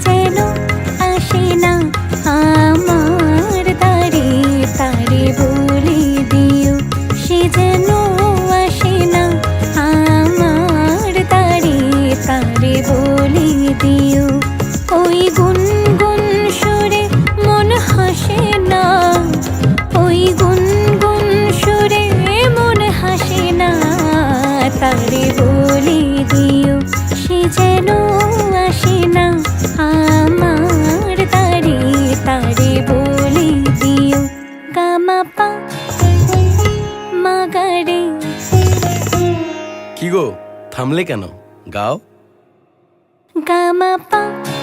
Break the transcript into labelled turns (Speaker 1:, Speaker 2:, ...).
Speaker 1: say
Speaker 2: কি গো থামলে কেন? গাও।
Speaker 1: গামাপা মাগারে